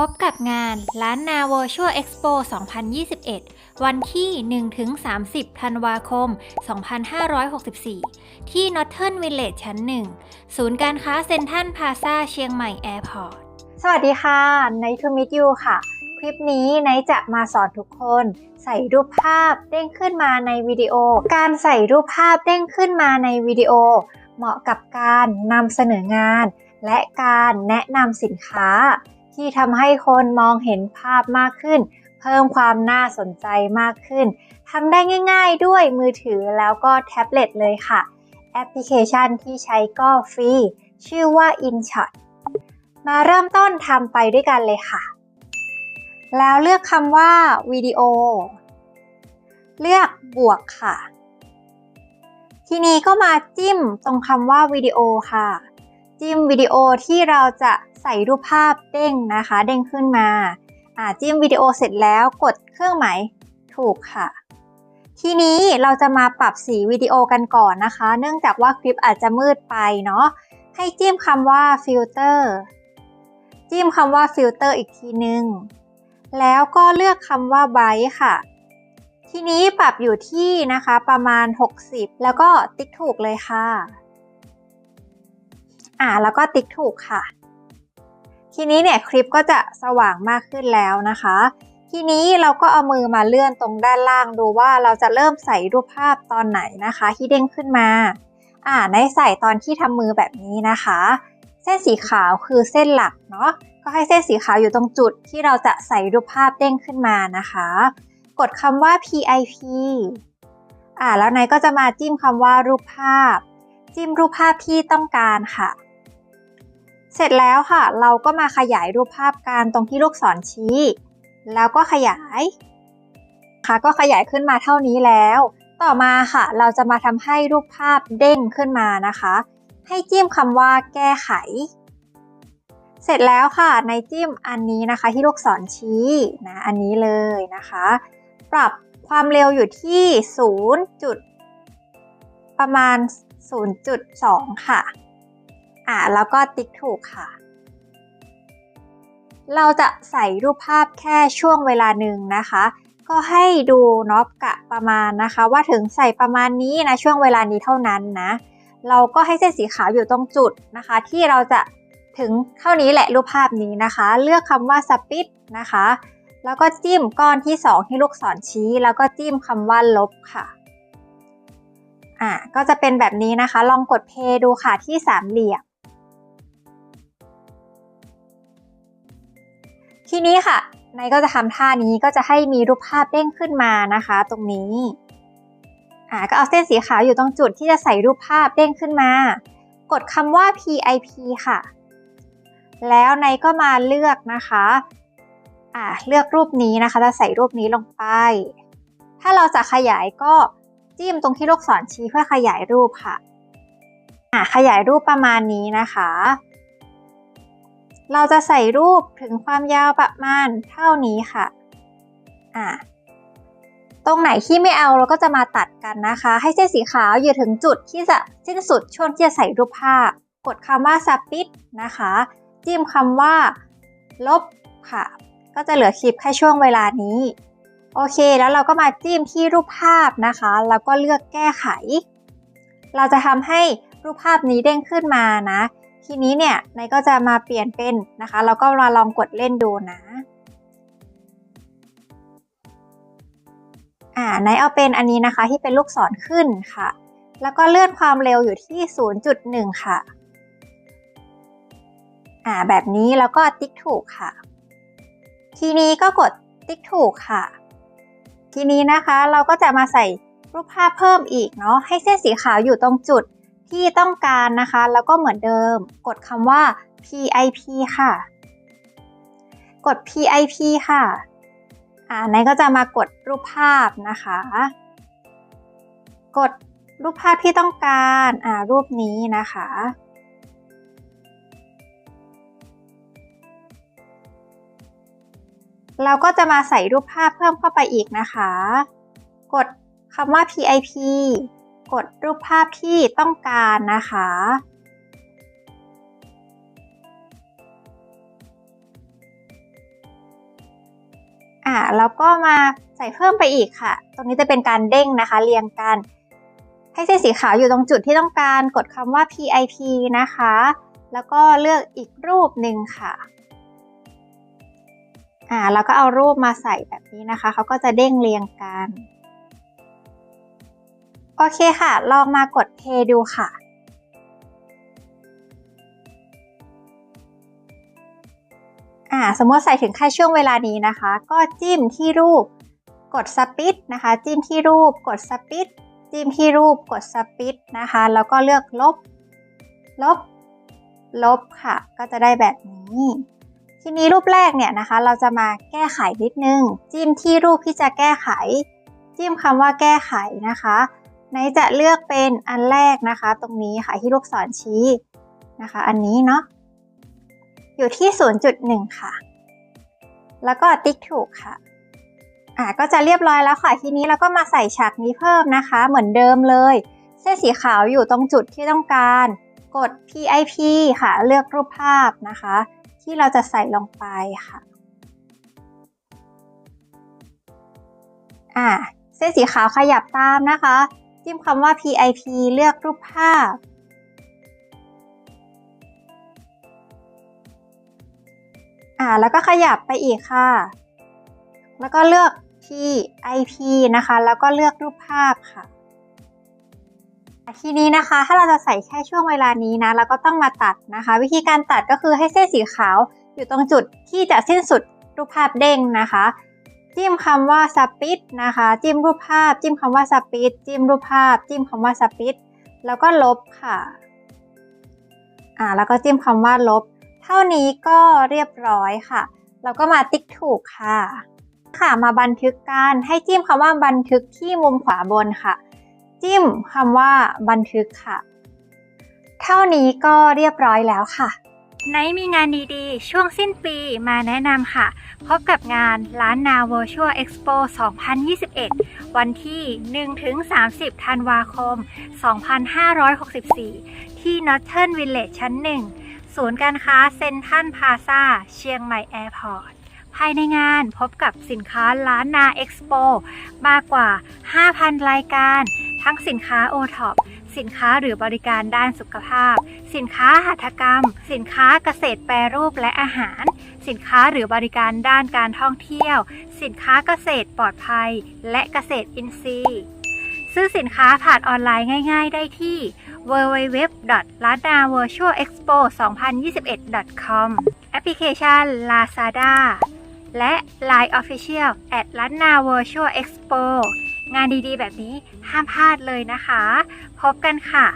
พบกับงานล้านนา Virtual Expo 2021 วันที่ 1-30 ธันวาคม 2564 ที่ Northern Village ชั้น 1 ศูนย์การค้าเซ็นทรัลพาซาเชียงใหม่แอร์พอร์ต สวัสดีค่ะไนทูมิ t ยูค่ะ คลิปนี้ไนจะมาสอนทุกคน ใส่รูปภาพเด้งขึ้นมาในวิดีโอ การใส่รูปภาพเด้งขึ้นมาในวิดีโอ เหมาะกับการนำเสนองาน และการแนะนำสินค้า ที่ทำให้คนมองเห็นภาพมากขึ้น เพิ่มความน่าสนใจมากขึ้นทำได้ง่าย ๆ ด้วยมือถือแล้วก็แท็บเล็ตเลยค่ะ แอปพลิเคชันที่ใช้ก็ฟรี ชื่อว่า InShot มาเริ่มต้นทำไปด้วยกันเลยค่ะ แล้วเลือกคำว่าวิดีโอ เลือกบวกค่ะ ทีนี้ก็มาจิ้มตรงคำว่าวิดีโอค่ะ จิ้มวิดีโอที่เราจะใส่รูปภาพเด้งนะคะ เด้งขึ้นมาจิ้มวิดีโอเสร็จแล้วกดเครื่องหมายถูกค่ะ ทีนี้เราจะมาปรับสีวิดีโอกันก่อนนะคะ เนื่องจากว่าคลิปอาจจะมืดไปเนาะให้จิ้มคำว่าฟิลเตอร์จิ้มคำว่าฟิลเตอร์อีกทีนึง แล้วก็เลือกคำว่าไบต์ค่ะ ทีนี้ปรับอยู่ที่นะคะประมาณ 60 แล้วก็ติ๊กถูกเลยค่ะ อ่าแล้วก็ติ๊กถูกค่ะ ทีนี้เนี่ยคลิปก็จะสว่างมากขึ้นแล้วนะคะ ทีนี้เราก็เอามือมาเลื่อนตรงด้านล่างดูว่าเราจะเริ่มใส่รูปภาพตอนไหนนะคะที่เด้งขึ้นมา อ่าในใส่ตอนที่ทำมือแบบนี้นะคะ เส้นสีขาวคือเส้นหลักเนาะก็ให้เส้นสีขาวอยู่ตรงจุดที่เราจะใส่รูปภาพเด้งขึ้นมานะคะ กดคำว่า PIP อ่าแล้วนายก็จะมาจิ้มคำว่ารูปภาพ จิ้มรูปภาพที่ต้องการค่ะ เสร็จแล้วค่ะ เราก็มาขยายรูปภาพการตรงที่ลูกศรชี้ แล้วก็ขยาย ค่ะก็ขยายขึ้นมาเท่านี้แล้ว ต่อมาค่ะ เราจะมาทำให้รูปภาพเด้งขึ้นมานะคะ ให้จิ้มคำว่าแก้ไข เสร็จแล้วค่ะ ในจิ้มอันนี้นะคะที่ลูกศรชี้นะอันนี้เลยนะคะ ปรับความเร็วอยู่ที่ 0. จุดประมาณ 0.2 ค่ะ อ่าแล้วก็ติ๊กถูกค่ะ เราจะใส่รูปภาพแค่ช่วงเวลาหนึ่งนะคะ ก็ให้ดูเนาะกะประมาณนะคะ ว่าถึงใส่ประมาณนี้นะช่วงเวลานี้เท่านั้นนะ เราก็ให้เส้นสีขาวอยู่ตรงจุดนะคะ ที่เราจะถึงเท่านี้แหละรูปภาพนี้นะคะ เลือกคำว่าสปิดนะคะ แล้วก็จิ้มก้อนที่ 2 ที่ลูกศรชี้ แล้วก็จิ้มคำว่าลบค่ะอ่าก็จะเป็นแบบนี้นะคะ ลองกดเพย์ดูค่ะที่สามเหลี่ยม ทีนี้ค่ะนายก็จะทำท่านี้ก็จะให้มีรูปภาพเด้งขึ้นมานะคะ ตรงนี้อ่าก็เอาเส้นสีขาวอยู่ตรงจุดที่จะใส่รูปภาพเด้งขึ้นมา กดคำว่า PIP ค่ะ แล้วนายก็มาเลือกนะคะอ่าเลือกรูปนี้นะคะ จะใส่รูปนี้ลงไป ถ้าเราจะขยายก็จิ้มตรงที่ลูกศรชี้เพื่อขยายรูปค่ะอ่าขยายรูปประมาณนี้นะคะ เราจะใส่รูปถึงความยาวประมาณเท่านี้ค่ะอ่าตรงไหนที่ไม่เอาเราก็จะมาตัดกันนะคะ ให้เส้นสีขาวอยู่ถึงจุดที่จะสิ้นสุดช่วงที่จะใส่รูปภาพ กดคำว่าสปิดนะคะ จิ้มคำว่า ลบค่ะ ก็จะเหลือคลิปแค่ช่วงเวลานี้ โอเค แล้วเราก็มาจิ้มที่รูปภาพนะคะ แล้วก็เลือกแก้ไข เราจะทำให้รูปภาพนี้เด้งขึ้นมานะ ทีนี้เนี่ยนายก็จะมาเปลี่ยนเป็นนะคะเราก็มาลองกดเล่นดูนะอ่านายเอาเป็นอันนี้นะคะที่เป็นลูกศรขึ้นค่ะ แล้วก็เลื่อนความเร็วอยู่ที่ 0.1 ค่ะอ่าแบบนี้แล้วก็ติ๊กถูกค่ะ ทีนี้ก็กดติ๊กถูกค่ะ ทีนี้นะคะเราก็จะมาใส่รูปภาพเพิ่มอีกเนาะให้เส้นสีขาวอยู่ตรงจุด ที่ต้องการนะคะ แล้วก็เหมือนเดิม กดคำว่า PIP ค่ะ กด PIP ค่ะ อ่าไหนก็จะมากดรูปภาพนะคะ กดรูปภาพที่ต้องการอ่ารูปนี้นะคะ เราก็จะมาใส่รูปภาพเพิ่มเข้าไปอีกนะคะ กดคำว่า PIP กดรูปภาพที่ต้องการนะคะ อ่าแล้วก็มาใส่เพิ่มไปอีกค่ะ ตรงนี้จะเป็นการเด้งนะคะ เรียงกัน ให้เส้นสีขาวอยู่ตรงจุดที่ต้องการ กดคำว่า PIP นะคะ แล้วก็เลือกอีกรูปหนึ่งค่ะอ่าแล้วก็เอารูปมาใส่แบบนี้นะคะ เขาก็จะเด้งเรียงกัน โอเคค่ะ ลองมากดเพย์ดูค่ะ อ่า สมมติใส่ถึงแค่ช่วงเวลานี้นะคะ ก็จิ้มที่รูป กดสปิดนะคะ จิ้มที่รูป กดสปิดจิ้มที่รูป กดสปิดนะคะ แล้วก็เลือกลบ ลบ ลบค่ะ ก็จะได้แบบนี้ทีนี้รูปแรกเนี่ยนะคะ เราจะมาแก้ไขนิดนึง จิ้มที่รูปที่จะแก้ไข จิ้มคำว่าแก้ไขนะคะ ไหนจะเลือกเป็นอันแรกนะคะ ตรงนี้ค่ะที่ลูกศรชี้นะคะ อันนี้เนาะอยู่ที่ 0.1 ค่ะ แล้วก็ติ๊กถูกค่ะอ่าก็จะเรียบร้อยแล้วค่ะทีนี้เราก็มาใส่ฉากนี้เพิ่มนะคะ เหมือนเดิมเลย เส้นสีขาวอยู่ตรงจุดที่ต้องการ กด PIP ค่ะ เลือกรูปภาพนะคะ ที่เราจะใส่ลงไปค่ะอ่าเส้นสีขาวขยับตามนะคะ จิ้มคำว่า PIP เลือกรูปภาพ อ่า แล้วก็ขยับไปอีกค่ะ แล้วก็เลือก PIP นะคะ แล้วก็เลือกรูปภาพค่ะ ทีนี้นะคะ ถ้าเราจะใส่แค่ช่วงเวลานี้นะ เราก็ต้องมาตัดนะคะ วิธีการตัดก็คือให้เส้นสีขาวอยู่ตรงจุดที่จะสิ้นสุดรูปภาพเด้งนะคะ จิ้มคำว่าสปิดนะคะ จิ้มรูปภาพ จิ้มคำว่าสปิดจิ้มรูปภาพ จิ้มคำว่าสปิดแล้วก็ลบค่ะ อ่า แล้วก็จิ้มคำว่าลบ เท่านี้ก็เรียบร้อยค่ะเราก็มาติ๊กถูกค่ะ ค่ะ มาบันทึกกันให้จิ้มคำว่าบันทึกที่มุมขวาบนค่ะ จิ้มคำว่าบันทึกค่ะ เท่านี้ก็เรียบร้อยแล้วค่ะ ไนท์มีงานดีๆ ช่วงสิ้นปีมาแนะนำค่ะ พบกับงานล้านนา Virtual Expo 2021 วันที่ 1-30 ธันวาคม 2564 ที่ Northern Village ชั้น 1 ศูนย์การค้าเซ็นทรัลพาซาเชียงใหม่แอร์พอร์ตภายในงานพบกับสินค้าล้านนาเอ็กซ์โปมากกว่า 5,000 รายการ ทั้งสินค้าโอท็อป สินค้าหรือบริการด้านสุขภาพ สินค้าหัตถกรรม สินค้าเกษตรแปรรูปและอาหาร สินค้าหรือบริการด้านการท่องเที่ยว สินค้าเกษตรปลอดภัย และเกษตรอินทรีย์ ซื้อสินค้าผ่านออนไลน์ง่าย ๆ ได้ที่ www.ladnavirtualexpo2021.com แอปพลิเคชัน Lazada และ Line Official at ล้านนา Virtual Expo งานดีๆ แบบนี้ห้ามพลาดเลยนะคะ พบกันค่ะ